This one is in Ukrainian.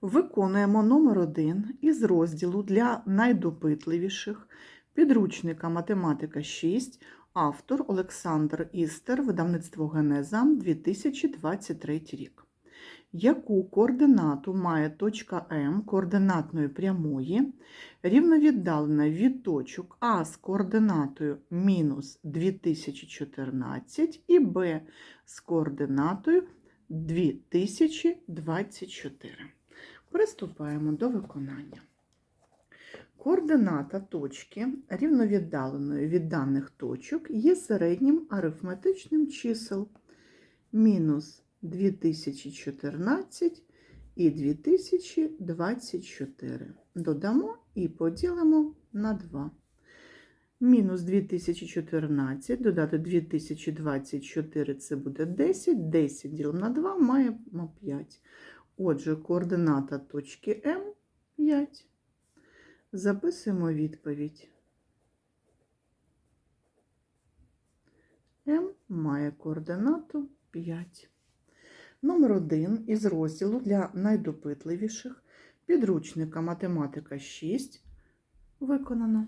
Виконуємо номер 1 із розділу для найдопитливіших підручника Математика 6, автор Олександр Істер, видавництво Генеза 2023 рік. Яку координату має точка М координатної прямої, рівновіддалена від точок А з координатою мінус 2014 і Б з координатою 2024. Приступаємо до виконання. Координата точки, рівновіддаленої від даних точок, є середнім арифметичним чисел мінус 2014 і 2024. Додамо і поділимо на 2. Мінус 2014, додати 2024 це буде 10, 10 ділимо на 2 маємо 5. Отже, координата точки М 5. Записуємо відповідь. М має координату 5. Номер 1 із розділу для найдопитливіших підручника математика 6 виконано.